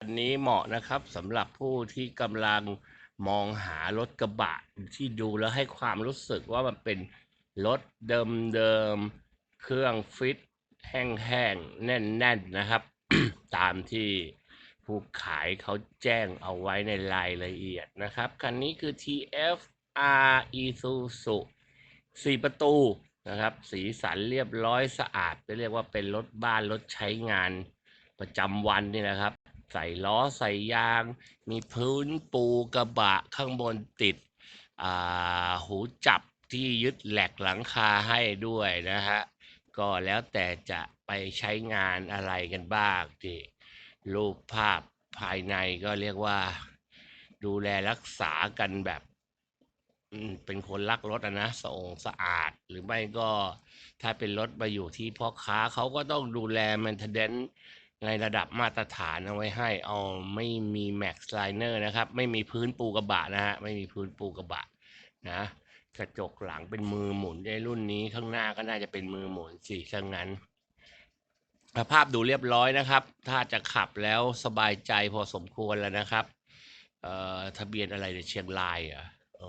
อันนี้เหมาะนะครับสำหรับผู้ที่กำลังมองหารถกระบะที่ดูแล้วให้ความรู้สึกว่ามันเป็นรถเดิมๆ เครื่องฟิต แห้งๆ แน่นๆ นะครับ ตามที่ผู้ขายเขาแจ้งเอาไว้ในรายละเอียดนะครับ คันนี้คือ TFR Isuzu สี่ประตูนะครับ สีสันเรียบร้อยสะอาดจะเรียกว่าเป็นรถบ้านรถใช้งานประจำวันนี่นะครับ ใส่ล้อใส่ยาง มีพื้นปูกระบะข้างบนติดอ่าหูจับที่ยึดแหลกหลังคาให้ด้วยนะฮะ ก็แล้วแต่จะไปใช้งานอะไรกันบ้างที่รูปภาพภายในก็เรียกว่า ดูแลรักษากันแบบเป็นคนรักรถอะนะสะองสะอาดหรือไม่ก็ถ้าเป็นรถมาอยู่ที่พ่อค้าเขาก็ต้องดูแล maintenance ในระดับมาตรฐานเอาไว้ให้เอาไม่มี max liner นอร์นะครับ ไม่มีพื้นปูกระบะนะฮะไม่มีพื้นปูกระบะนะกระจกหลังเป็นมือหมุนในรุ่นนี้ข้างหน้าก็น่าจะเป็นมือหมุนสิถ้างั้นสภาพดูเรียบร้อยนะครับ ถ้าจะขับแล้วสบายใจพอสมควรแล้วนะครับ เอ่อทะเบียนอะไรเนี่ยเชียงรายเหรอโอ้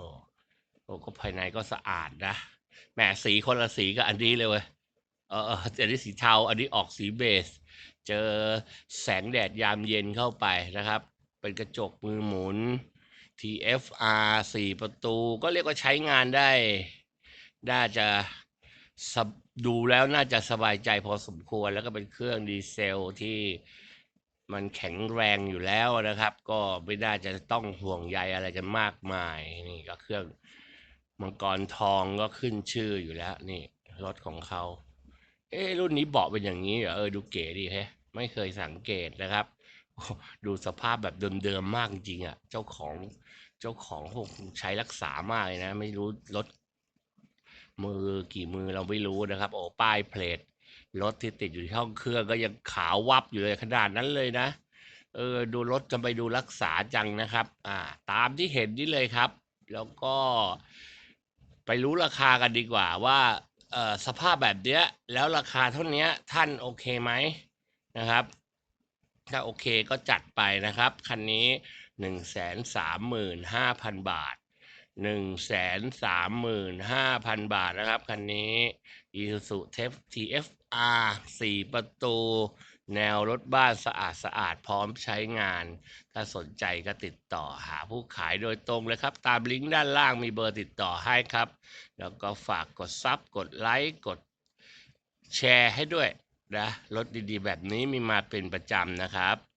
โอ้ก็ภายในก็สะอาดนะแหมสีคนละสีกับอันนี้เลยเว้ยเออเอออันนี้สีเทา อันนี้ออกสีเบส เจอแสงแดดยามเย็นเข้าไปนะครับ เป็นกระจกมือหมุน TFR สี่ประตู ก็เรียกว่าใช้งานได้ น่าจะดูแล้วน่าจะสบายใจพอสมควรแล้วก็เป็นเครื่องดีเซลที่มันแข็งแรงอยู่แล้วนะครับ ก็ไม่น่าจะต้องห่วงใยอะไรกันมากมายนี่ก็เครื่องมังกรทองก็ขึ้นชื่ออยู่แล้ว นี่รถของเขา เอ๊รุ่นนี้เบาะเป็นอย่างนี้เหรอเออดูเก๋ดีแฮะ ไม่เคยสังเกตนะครับ ดูสภาพแบบเดิมๆมากจริงๆอะ เจ้าของเจ้าของคงใช้รักษามากเลยนะ ไม่รู้รถมือกี่มือเราไม่รู้นะครับ โอ้ป้ายเพลทรถที่ติดอยู่ที่ห้องเครื่องก็ยังขาววับอยู่เลยขนาดนั้นเลยนะ เออดูรถจะไปดูรักษาจังนะครับ อ่า ตามที่เห็นนี่เลยครับ แล้วก็ไปรู้ราคากันดีกว่าว่าเออสภาพแบบเนี้ย แล้วราคาเท่านี้ท่านโอเคไหม นะครับ ถ้าโอเคก็จัดไปนะครับ คันนี้หนึ่งแสนสามหมื่นห้าพันบาทหนึ่งแสนสามหมื่นห้าพันบาทนะครับ คันนี้ Isuzu TFR สี่ประตู แนวรถบ้านสะอาดสะอาดพร้อมใช้งาน ถ้าสนใจก็ติดต่อหาผู้ขายโดยตรงเลยครับ ตามลิงก์ด้านล่างมีเบอร์ติดต่อให้ครับ แล้วก็ฝากกดซับกดไลค์กดแชร์ให้ด้วย นะรถดีๆ แบบนี้มีมาเป็นประจำนะครับ